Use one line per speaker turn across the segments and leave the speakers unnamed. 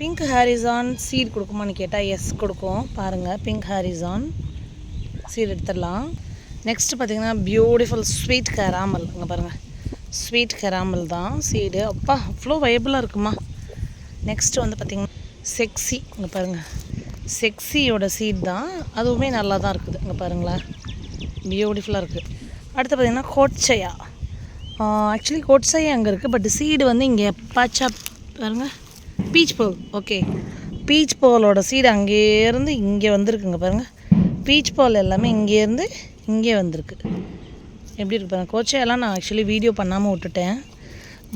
Pink horizon seat கொடுக்குமான்னு கேட்டால் S கொடுக்கும். பாருங்கள் பிங்க் ஹாரிசான் சீட் எடுத்துடலாம். நெக்ஸ்ட் பார்த்தீங்கன்னா பியூட்டிஃபுல் ஸ்வீட் கராமல் இங்கே பாருங்கள் ஸ்வீட் கராமல் தான் சீடு அப்பா அவ்வளோ வயபிளாக இருக்குமா? நெக்ஸ்ட்டு வந்து பார்த்திங்கன்னா செக்ஸி இங்கே பாருங்கள் செக்ஸியோட சீட் தான். அதுவுமே நல்லா தான் இருக்குது. இங்கே பாருங்களேன் பியூட்டிஃபுல்லாக இருக்குது அடுத்து பார்த்திங்கன்னா கோட்சையா ஆக்சுவலி கோட்சையா அங்கே இருக்குது பட் சீடு வந்து இங்கே எப்பாச்சா பாருங்கள் பீச் போல் ஓகே பீச் போலோட சீடு அங்கேருந்து இங்கே வந்திருக்குங்க பாருங்கள் பீச் போல் எல்லாமே இங்கேருந்து இங்கே வந்திருக்கு. எப்படி இருக்கு பாருங்கள் கோச்சையெல்லாம் நான் ஆக்சுவலி வீடியோ பண்ணாமல் விட்டுட்டேன்.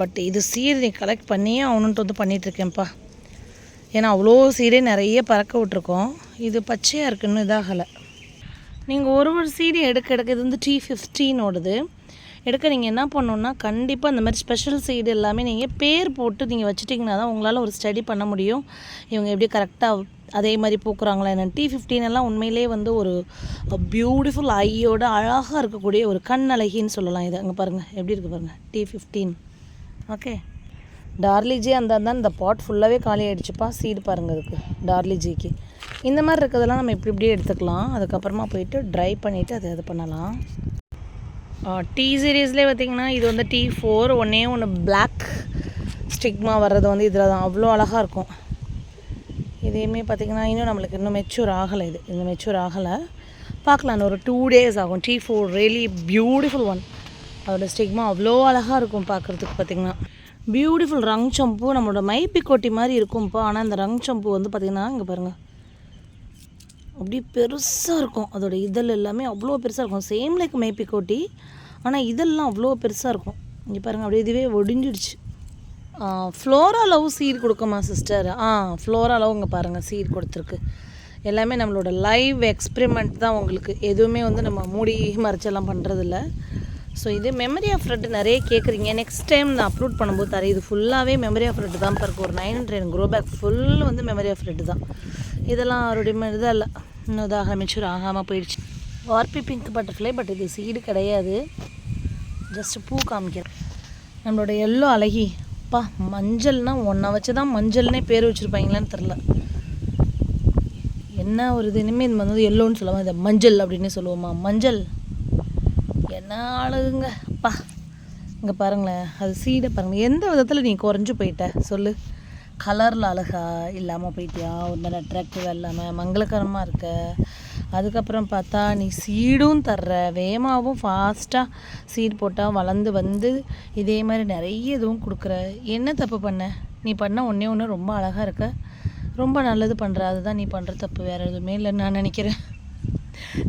பட் இது சீடு நீ கலெக்ட் பண்ணியே அவனுன்ட்டு வந்து பண்ணிகிட்ருக்கேன்ப்பா ஏன்னா அவ்வளோ சீடே நிறைய பறக்க விட்ருக்கோம் இது பச்சையாக இருக்குன்னு இதாகலை. நீங்கள் ஒரு ஒரு சீடி எடுக்க எடுக்க இது வந்து டி ஃபிஃப்டீனோடது எடுக்க நீங்கள் என்ன பண்ணணுன்னா கண்டிப்பாக இந்த மாதிரி ஸ்பெஷல் சீடு எல்லாமே நீங்கள் பேர் போட்டு நீங்கள் வச்சுட்டிங்கன்னா தான் உங்களால் ஒரு ஸ்டடி பண்ண முடியும். இவங்க எப்படி கரெக்டாக அதே மாதிரி பூக்குறாங்களா என்னென்னு டி ஃபிஃப்டீன் எல்லாம் உண்மையிலே வந்து ஒரு பியூட்டிஃபுல் ஐயோட அழகாக இருக்கக்கூடிய ஒரு கண் அழகின்னு சொல்லலாம் இது. அங்கே பாருங்கள் எப்படி இருக்குது பாருங்கள் டி ஃபிஃப்டீன் ஓகே டார்லிஜி அந்த தான் இந்த பாட் ஃபுல்லாகவே காலி ஆகிடுச்சுப்பா சீடு பாருங்கள் அதுக்கு டார்லிஜிக்கு இந்த மாதிரி இருக்கிறதெல்லாம் நம்ம இப்படி இப்படியே எடுத்துக்கலாம். அதுக்கப்புறமா போயிட்டு ட்ரை பண்ணிவிட்டு அதை இது பண்ணலாம். டீ சீரீஸ்லேயே பார்த்தீங்கன்னா இது வந்து டீ ஃபோர் ஒன்றே ஒன்று பிளாக் ஸ்டிக்மா வர்றது வந்து இதில் தான். அவ்வளோ அழகாக இருக்கும். இதையுமே பார்த்திங்கன்னா இன்னும் நம்மளுக்கு இன்னும் மெச்சூர் ஆகலை இது. இன்னும் மெச்சூர் ஆகலை. பார்க்கலாம் இன்னும் ஒரு டூ டேஸ் ஆகும். T four really beautiful one அதோட ஸ்டிக்மா அவ்வளோ அழகாக இருக்கும் பார்க்குறதுக்கு பார்த்திங்கன்னா. பியூட்டிஃபுல் ரங் சம்பு நம்மளோட மைப்பி கொட்டி மாதிரி இருக்கும்ப்பா ஆனால் இந்த ரங் சம்பு வந்து பார்த்திங்கன்னா இங்கே பாருங்கள் அப்படியே பெருசாக இருக்கும். அதோட இதழ் எல்லாமே அவ்வளோ பெருசாக இருக்கும். சேம் லைக் மேப்பி கோட்டி ஆனால் இதெல்லாம் அவ்வளோ பெருசாக இருக்கும். இங்கே பாருங்கள் அப்படியே இதுவே ஒடிஞ்சிடுச்சு. ஃப்ளோரா லவ் சீர் கொடுக்குமா சிஸ்டர் ஆ ஃப்ளோரா லவ் இங்கே பாருங்கள் சீர் கொடுத்துருக்கு. எல்லாமே நம்மளோட லைவ் எக்ஸ்பெரிமெண்ட் தான் உங்களுக்கு. எதுவுமே வந்து நம்ம மூடி மறைச்செல்லாம் பண்ணுறதில்ல ஸோ இது மெமரி ஆஃப் ரெட் நிறைய கேட்குறீங்க நெக்ஸ்ட் டைம் நான் அப்லோட் பண்ணும்போது தரேன். இது ஃபுல்லாகவே மெமரி ஆஃப் ரெட் தான் பாருக்கு ஒரு nine hundred grow bag full வந்து மெமரி ஆஃப் ரெட் தான். இதெல்லாம் அவருடைய இதாக இல்லை இன்னும் இதாக மெச்சூர் ஆகாமல் போயிடுச்சு. ஆர்பி பிங்க் பட்டர்ஃப்ளை பட் இது சீடு கிடையாது. ஜஸ்ட் பூ காமிக்கிறேன். நம்மளோட எல்லோ அழகி. அப்பா மஞ்சள்னா ஒன்றை வச்சு தான் மஞ்சள்னே பேர் வச்சுருப்பாங்களான்னு தெரில என்ன ஒரு இது? இனிமேல் இது வந்து எல்லோன்னு சொல்லுவாங்க இதை மஞ்சள் அப்படின்னே சொல்லுவோமா? மஞ்சள். என்ன அழகுங்க அப்பா இங்கே பாருங்களேன். அது சீடை பாருங்கள் எந்த விதத்தில் நீ குறைஞ்சி போயிட்ட? சொல்லு. கலரில் அழகா இல்லாமல் போயிட்டியா? ஒரு நல்ல அட்ராக்டிவாக இல்லாமல் மங்களகரமாக இருக்க. அதுக்கப்புறம் பார்த்தா நீ சீடும் தர்ற. வேகமாகவும் ஃபாஸ்ட்டாக சீடு போட்டால் வளர்ந்து வந்து இதே மாதிரி நிறைய இதுவும் கொடுக்குற. என்ன தப்பு பண்ண? நீ பண்ண ஒன்றே ஒன்று ரொம்ப அழகாக இருக்க. ரொம்ப நல்லது பண்ணுற அதுதான் நீ பண்ணுற தப்பு. வேறு எதுவுமே இல்லைன்னு நான் நினைக்கிறேன்.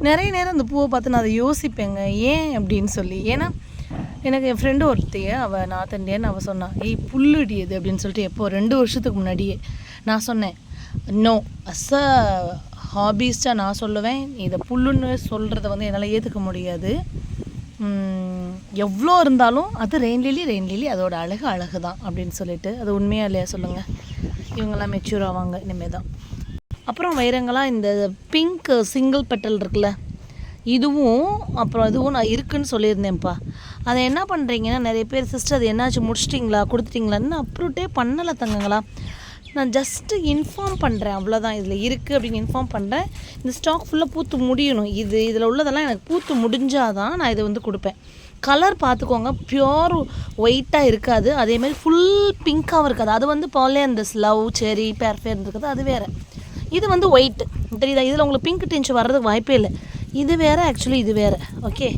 நிறைய நேரம் அந்த பூவை பார்த்து நான் அதை யோசிப்பேங்க. ஏன் அப்படின்னு சொல்லி. ஏன்னா எனக்கு என் ஃப்ரெண்டு ஒருத்தைய அவள் நார்த் இந்தியன் அவள் சொன்னான் ஏய் புல்லுடி இது அப்படின்னு சொல்லிட்டு எப்போ ரெண்டு வருஷத்துக்கு முன்னாடியே நான் சொன்னேன். நோ அஸ் அ ஹாபீஸ்டாக நான் சொல்லுவேன். இதை புல்லுன்னு சொல்கிறத வந்து என்னால் ஏற்றுக்க முடியாது. எவ்வளோ இருந்தாலும் அது ரெயின் லிலி ரெயின் லிலி அதோட அழகு அழகு தான் அப்படின்னு சொல்லிட்டு. அது உண்மையாக இல்லையா சொல்லுங்கள் இவங்கெல்லாம் மெச்சூர் ஆவாங்க. இனிமேல் தான் அப்புறம் வைரங்களாக இந்த பிங்க் சிங்கிள் பெட்டல் இருக்குல்ல இதுவும் அப்புறம் இதுவும் நான் இருக்குன்னு சொல்லியிருந்தேன்ப்பா. அதை என்ன பண்ணுறீங்கன்னா நிறைய பேர் சிஸ்டர் அது என்னாச்சு? முடிச்சிட்டிங்களா? கொடுத்துட்டிங்களான்னு அப்ரூட்டே பண்ணலை தங்கங்களா. நான் ஜஸ்ட்டு இன்ஃபார்ம் பண்ணுறேன் அவ்வளோதான் இதில் இருக்குது அப்படின்னு இன்ஃபார்ம் பண்ணுறேன் இந்த ஸ்டாக் ஃபுல்லாக பூத்து முடியணும். இது இதில் உள்ளதெல்லாம் எனக்கு பூத்து முடிஞ்சால் தான் நான் இதை வந்து கொடுப்பேன். கலர் பார்த்துக்கோங்க. பியோர் ஒயிட்டாக இருக்காது. அதேமாதிரி ஃபுல் பிங்க்காகவும் இருக்காது. அது வந்து பாலே அந்த லவ் செரி பேர்ஃபேர் இருக்குது. அது வேறு. இது வந்து ஒயிட்டு தெரியுதா? இதில் உங்களுக்கு பிங்க் டென்ச் வர்றதுக்கு வாய்ப்பே இல்லை. இது வேறு ஆக்சுவலி இது வேறு. ஓகே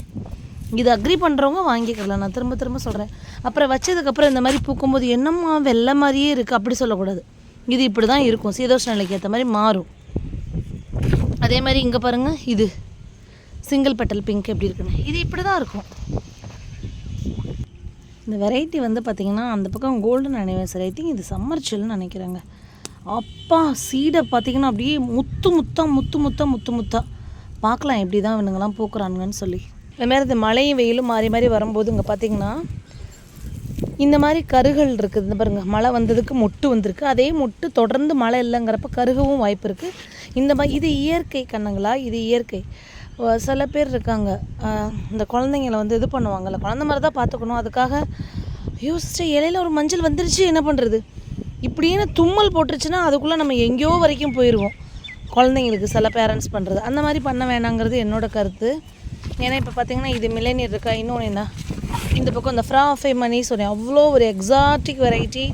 இது அக்ரி பண்ணுறவங்க வாங்கிக்கலாம். நான் திரும்ப திரும்ப சொல்கிறேன் அப்புறம் வச்சதுக்கப்புறம் இந்த மாதிரி பூக்கும்போது என்னம்மா வெள்ளை மாதிரியே இருக்குது அப்படி சொல்லக்கூடாது. இது இப்படி தான் இருக்கும். சீதோஷ நிலைக்கு ஏற்ற மாதிரி மாறும். அதே மாதிரி இங்கே பாருங்கள் இது. சிங்கிள் பெட்டல் பிங்க் எப்படி இருக்குன்னு. இது இப்படி தான் இருக்கும். இந்த வெரைட்டி வந்து பார்த்திங்கன்னா அந்த பக்கம் கோல்டன் அனிவர்சரி ஐ திங்க் இது சம்மர் சில்னு நினைக்கிறேங்க. அப்பா சீடை பார்த்தீங்கன்னா அப்படியே முத்து முத்தா முத்து முத்தா முத்து முத்தா. பார்க்கலாம் எப்படி தான் இவனுங்கெல்லாம் பூக்குறானுங்கன்னு சொல்லி. இந்த மாதிரி இந்த மழையும் வெயிலும் மாறி மாறி வரும்போது இங்கே பார்த்தீங்கன்னா இந்த மாதிரி கருகள் இருக்குது. இந்த பாருங்க மழை வந்ததுக்கு மொட்டு வந்திருக்கு. அதே மொட்டு தொடர்ந்து மழை இல்லைங்கிறப்ப கருகவும் வாய்ப்பு இருக்குது இந்த மாதிரி இது இயற்கை கண்ணுங்களா? இது இயற்கை. சில பேர் இருக்காங்க. இந்த குழந்தைங்கள வந்து இது பண்ணுவாங்கள்ல குழந்த மாதிரி தான் பார்த்துக்கணும். அதுக்காக யோசிச்சு இலையில ஒரு மஞ்சள் வந்துருச்சு என்ன பண்ணுறது இப்படின்னு தும்மல் போட்டுருச்சுன்னா அதுக்குள்ளே நம்ம எங்கேயோ வரைக்கும் போயிடுவோம் குழந்தைங்களுக்கு சில பேரண்ட்ஸ் பண்ணுறது அந்த மாதிரி பண்ண வேணாங்கிறது என்னோடய கருத்து. ஏன்னா இப்போ பார்த்தீங்கன்னா இது மிலேனியர் இருக்கா? இன்னொன்று என்ன? இந்த பக்கம் இந்த ஃப்ரா ஃபை மணி சொன்னேன். அவ்வளோ ஒரு எக்ஸாட்டிக் வெரைட்டி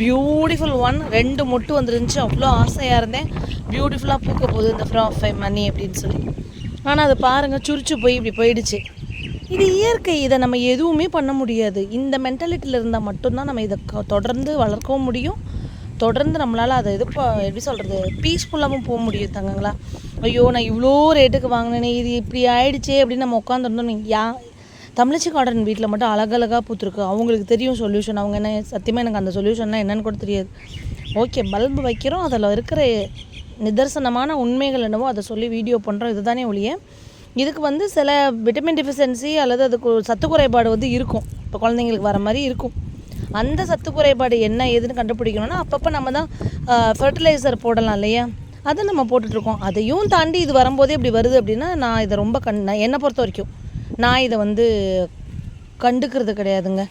பியூட்டிஃபுல் ஒன் ரெண்டு மொட்டு வந்துருந்துச்சு. அவ்வளோ ஆசையாக இருந்தேன். பியூட்டிஃபுல்லாக பூக்க போகுது இந்த ஃப்ரா ஃபை மணி அப்படின்னு சொல்லி. ஆனால் அதை பாருங்கள் சுரிச்சு போய் இப்படி போயிடுச்சு. இது இயற்கை. இதை நம்ம எதுவுமே பண்ண முடியாது. இந்த மென்டாலிட்டியில் இருந்தால் மட்டும்தான் நம்ம இதை க- தொடர்ந்து வளர்க்கவும் முடியும். தொடர்ந்து நம்மளால் அதை இது எப்படி சொல்கிறது பீஸ்ஃபுல்லாகவும் போக முடியும் தங்கங்களா. ஐயோ நான் இவ்வளோ ரேட்டுக்கு வாங்கினேனே இது இப்படி ஆயிடுச்சே அப்படின்னு நம்ம உட்காந்துருந்தோம் யா தமிழச்சி கார்டன் வீட்டில் மட்டும் அழகழகாக பூத்துருக்கு. அவங்களுக்கு தெரியும் சொல்யூஷன் அவங்க என்ன சத்தியமாக எனக்கு அந்த சொல்யூஷன்லாம் என்னன்னு கூட தெரியாது. ஓகே பல்பு வைக்கிறோம். அதில் இருக்கிற நிதர்சனமான உண்மைகள் என்னவோ அதை சொல்லி வீடியோ பண்ணுறோம் இதுதானே ஒழிய இதுக்கு வந்து சில விட்டமின் டிஃபிஷியன்சி அல்லது அதுக்கு சத்து குறைபாடு வந்து இருக்கும். இப்போ குழந்தைங்களுக்கு வர மாதிரி இருக்கும். அந்த சத்து குறைபாடு என்ன ஏதுன்னு கண்டுபிடிக்கணும்னா அப்பப்போ நம்ம தான் ஃபர்டிலைசர் போடலாம் இல்லையா? அதை நம்ம போட்டுட்ருக்கோம். அதையும் தாண்டி இது வரும்போதே இப்படி வருது அப்படின்னா நான் இதை ரொம்ப கண் என்னை பொறுத்த வரைக்கும் நான் இதை வந்து கண்டுக்கிறது கிடையாதுங்க.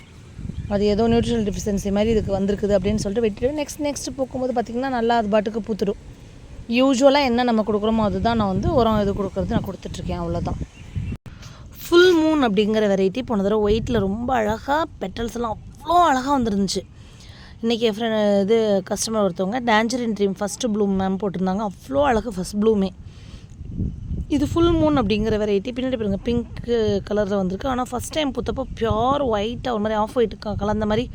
அது ஏதோ நியூட்ரிஷனல் டிஃபிஷியன்சி மாதிரி இதுக்கு வந்திருக்குது அப்படின்னு சொல்லிட்டு விட்டுட்டு நெக்ஸ்ட் நெக்ஸ்ட் போகும்போது பார்த்திங்கன்னா நல்லா அது பாட்டுக்கு பூத்துடும். யூஸ்வலாக என்ன நம்ம கொடுக்குறோமோ அதுதான் நான் வந்து உரம் இது கொடுக்குறது நான் கொடுத்துட்ருக்கேன் அவ்வளோதான் ஃபுல் மூன் அப்படிங்கிற வெரைட்டி போன தடவை ஒயிட்டில் ரொம்ப அழகாக பெட்டல்ஸ் எல்லாம் அவ்வளோ அழகாக வந்துருந்துச்சு. இன்றைக்கி என் ஃப்ரெண்ட் இது கஸ்டமர் ஒருத்தவங்க tangerine dream first bloom ma'am போட்டிருந்தாங்க. அவ்வளோ அழகு ஃபஸ்ட் ப்ளூமே இது ஃபுல் மூன் அப்படிங்கிற வெரைட்டி பின்னாடி பாருங்கள் பிங்க் கலரில் வந்திருக்கு. ஆனால் ஃபஸ்ட் டைம் பூத்தப்போ பியோர் ஒயிட்டாக ஒரு மாதிரி ஆஃப் ஒயிட்டு கலந்த மாதிரி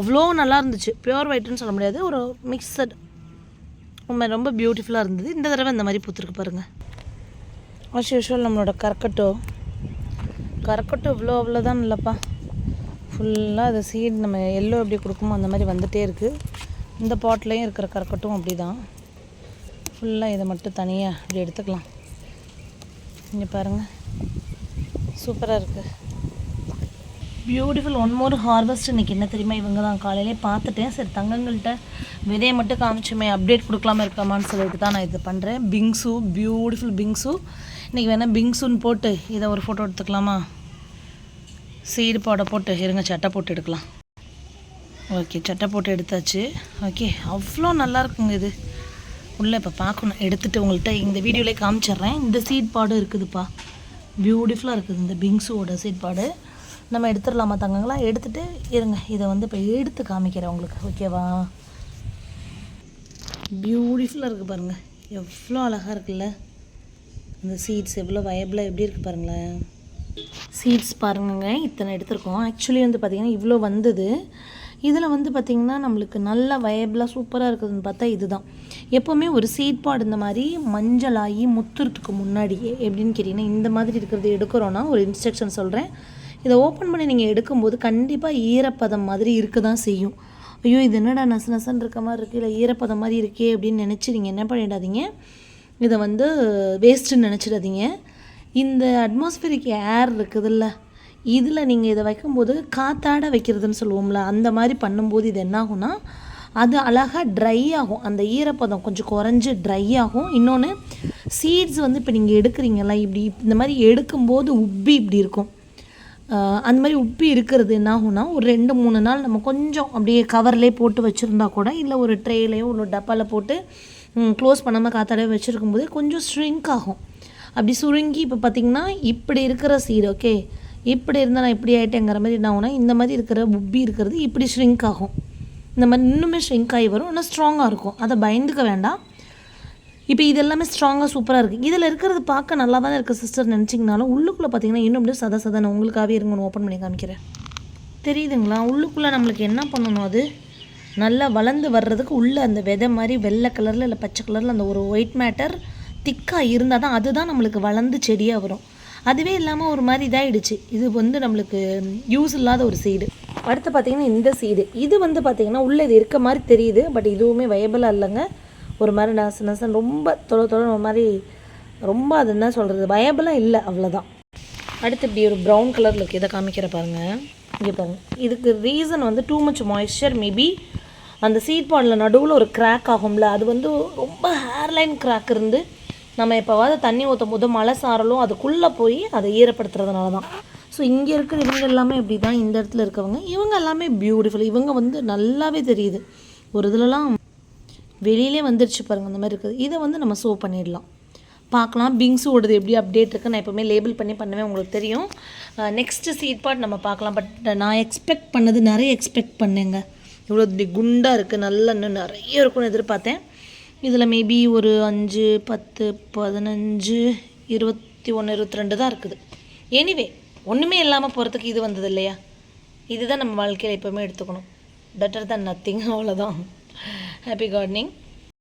அவ்வளோ நல்லா இருந்துச்சு. பியோர் ஒயிட்னு சொல்ல முடியாது. ஒரு மிக்சட் உண்மை ரொம்ப பியூட்டிஃபுல்லாக இருந்தது. இந்த தடவை இந்த மாதிரி பூத்துருக்கு பாருங்கள் ஆஸ் யூஷுவல் நம்மளோட கற்கட்டோ கற்கட்டோ இவ்வளோ அவ்வளோதான் இல்லைப்பா. ஃபுல்லாக அது சீட் நம்ம எல்லோ எப்படி கொடுக்குமோ அந்த மாதிரி வந்துகிட்டே இருக்குது இந்த பாட்லேயும் இருக்கிற கற்கட்டும் அப்படி தான் ஃபுல்லாக இதை மட்டும் தனியாக அப்படி எடுத்துக்கலாம். இங்கே பாருங்கள் சூப்பராக இருக்குது பியூட்டிஃபுல் ஒன் மோர் ஹார்வெஸ்ட் இன்னைக்கு. என்ன தெரியுமா இவங்க தான் காலையிலே பார்த்துட்டேன். சரி தங்கங்கள்கிட்ட விதையை மட்டும் காமிச்சுமே அப்டேட் கொடுக்கலாமா இருக்கலாமான்னு சொல்லிட்டு தான் நான் இது பண்ணுறேன் பிங்ஸு பியூட்டிஃபுல் பிங்ஸு இன்றைக்கி வேணால் பிங்ஸுன்னு போட்டு இதை ஒரு ஃபோட்டோ எடுத்துக்கலாமா? சீடு பாடை போட்டு இருங்க சட்டை போட்டு எடுக்கலாம். ஓகே சட்டை போட்டு எடுத்தாச்சு. ஓகே அவ்வளோ நல்லா இருக்குங்க இது. உள்ளே இப்போ பார்க்கணும். எடுத்துகிட்டு உங்கள்கிட்ட இந்த வீடியோலேயே காமிச்சிடுறேன். இந்த சீட் பாடு இருக்குதுப்பா. பியூட்டிஃபுல்லாக இருக்குது இந்த பிங்ஸுவோட சீட் பாடு நம்ம எடுத்துடலாமா தங்கங்களா? எடுத்துகிட்டு இருங்க. இதை வந்து இப்போ எடுத்து காமிக்கிறேன் உங்களுக்கு. ஓகேவா பியூட்டிஃபுல்லாக இருக்குது பாருங்கள் எவ்வளோ அழகாக இருக்குல்ல? இந்த சீட்ஸ் எவ்வளோ வயபிளாக எப்படி இருக்குது பாருங்களேன். சீட்ஸ் பாருங்கங்க. இத்தனை எடுத்திருக்கோம். ஆக்சுவலி வந்து பார்த்திங்கன்னா இவ்வளோ வந்தது. இதில் வந்து பார்த்திங்கன்னா நம்மளுக்கு நல்ல வயபிளாக சூப்பராக இருக்குதுன்னு பார்த்தா இதுதான். எப்போவுமே ஒரு சீட் பாடு இந்த மாதிரி மஞ்சளாகி முத்துறதுக்கு முன்னாடியே எப்படின்னு கேட்டிங்கன்னா இந்த மாதிரி இருக்கிறது எடுக்கிறோன்னா ஒரு இன்ஸ்ட்ரக்ஷன் சொல்கிறேன் இதை ஓப்பன் பண்ணி நீங்கள் எடுக்கும்போது கண்டிப்பாக ஈரப்பதம் மாதிரி இருக்க தான் செய்யும். ஐயோ இது என்னடா நசு நசன் இருக்க மாதிரி இருக்குது இல்லை ஈரப்பதம் மாதிரி இருக்கே அப்படின்னு நினச்சி நீங்கள் என்ன பண்ணிடாதீங்க. இதை வந்து வேஸ்ட்டுன்னு நினச்சிடாதீங்க. இந்த அட்மாஸ்பியரிக் ஏர் இருக்குதுல்ல இதில் நீங்கள் இதை வைக்கும்போது காத்தாட வைக்கிறதுன்னு சொல்லுவோம்ல அந்த மாதிரி பண்ணும்போது இது என்ன ஆகும்னா அது அழகாக ட்ரை ஆகும். அந்த ஈரப்பதம் கொஞ்சம் குறைஞ்சி ட்ரை ஆகும். இன்னொன்று சீட்ஸ் வந்து இப்போ நீங்கள் எடுக்கிறீங்களா இப்படி இந்த மாதிரி எடுக்கும்போது உப்பி இப்படி இருக்கும். அந்த மாதிரி உப்பி இருக்கிறது என்ன ஆகும்னா ஒரு ரெண்டு மூணு நாள் நம்ம கொஞ்சம் அப்படியே கவர்லேயே போட்டு வச்சுருந்தா கூட இல்லை ஒரு ட்ரேலையோ ஒரு டப்பாவில் போட்டு க்ளோஸ் பண்ணாமல் காத்தாலே வச்சுருக்கும்போது கொஞ்சம் ஸ்ட்ரிங்க் ஆகும். அப்படி சுருங்கி இப்போ பார்த்திங்கன்னா இப்படி இருக்கிற சீடு ஓகே? இப்படி இருந்தால் நான் இப்படி ஆகிட்டேங்கிற மாதிரி என்ன ஆகும்னா இந்த மாதிரி இருக்கிற உப்பி இருக்கிறது இப்படி ஸ்ரிங்க் ஆகும். இந்த மாதிரி இன்னுமே ஸ்ரிங்க் ஆகி வரும் ஆனால் ஸ்ட்ராங்காக இருக்கும். அதை பயந்துக்க வேண்டாம். இப்போ இது எல்லாமே ஸ்ட்ராங்காக சூப்பராக இருக்குது இதில் இருக்கிறது பார்க்க நல்லா தான் இருக்குது சிஸ்டர் நினச்சிங்கனாலும் உள்ளுக்குள்ளே பார்த்தீங்கன்னா இன்னும் அப்படியே சத சதன உங்களுக்காகவே இருங்க ஒன்று ஓப்பன் பண்ணி காமிக்கிறேன். தெரியுதுங்களா? உள்ளுக்குள்ளே நம்மளுக்கு என்ன பண்ணணும் அது? நல்லா வளர்ந்து வர்றதுக்கு உள்ளே அந்த விதை மாதிரி வெள்ளை கலரில் இல்லை பச்சை கலரில் அந்த ஒரு ஒயிட் மேட்டர் திக்காக இருந்தால் தான் அதுதான் நம்மளுக்கு வளர்ந்து செடியாக வரும். அதுவே இல்லாமல் ஒரு மாதிரி இதாகிடுச்சு இது வந்து நம்மளுக்கு யூஸ் இல்லாத ஒரு சீடு அடுத்து பார்த்தீங்கன்னா இந்த சீடு இது வந்து பார்த்தீங்கன்னா உள்ளே இது இருக்க மாதிரி தெரியுது பட் இதுவுமே வயபிளாக இல்லைங்க. ஒரு மாதிரி நச நசன் ரொம்ப தொலை தொலை ஒரு மாதிரி ரொம்ப அது என்ன சொல்கிறது வயபிளாக இல்லை அவ்வளோதான் அடுத்து இப்படி ஒரு ப்ரௌன் கலரில் இருக்குது இதை காமிக்கிற பாருங்க. இங்கே பாருங்கள் இதுக்கு ரீசன் வந்து டூ மச் மாய்ஸ்சர் மேபி அந்த சீட் பாடில் நடுவில் ஒரு கிராக் ஆகும்ல அது வந்து ரொம்ப ஹேர்லைன் கிராக் இருந்து நம்ம எப்போவாவது தண்ணி ஊற்றும் போது மழை சாரலும் அதுக்குள்ளே போய் அதை ஈரப்படுத்துறதுனால தான் ஸோ இங்கே இருக்கிற இவங்க எல்லாமே இப்படி தான் இந்த இடத்துல இருக்கவங்க இவங்க எல்லாமே பியூட்டிஃபுல் இவங்க வந்து நல்லாவே தெரியுது. ஒரு இதுலலாம் வெளியிலே வந்துருச்சு பாருங்கள் அந்த மாதிரி இருக்குது. இதை வந்து நம்ம சோ பண்ணிடலாம். பார்க்கலாம். பிங்ஸு ஓடுது எப்படி அப்டேட் இருக்குது நான் எப்போவுமே லேபிள் பண்ணி பண்ணுவேன் உங்களுக்கு தெரியும். நெக்ஸ்ட்டு சீட் பார்ட் நம்ம பார்க்கலாம். பட் நான் எக்ஸ்பெக்ட் பண்ணது நிறைய எக்ஸ்பெக்ட் பண்ணேங்க. இவ்வளோ குண்டாக இருக்குது நல்லா இன்னும் நிறைய இருக்கும்னு எதிர்பார்த்தேன். இதில் மேபி ஒரு அஞ்சு பத்து பதினஞ்சு இருபத்தி ஒன்று இருபத்தி ரெண்டு தான் இருக்குது. எனிவே ஒன்றுமே இல்லாமல் போகிறதுக்கு இது வந்தது இல்லையா? இதுதான் நம்ம வாழ்க்கையில் எப்போவுமே எடுத்துக்கணும். பெட்டர் தன் நத்திங் அவ்வளோதான் হ্যাপি গার্ডেনিং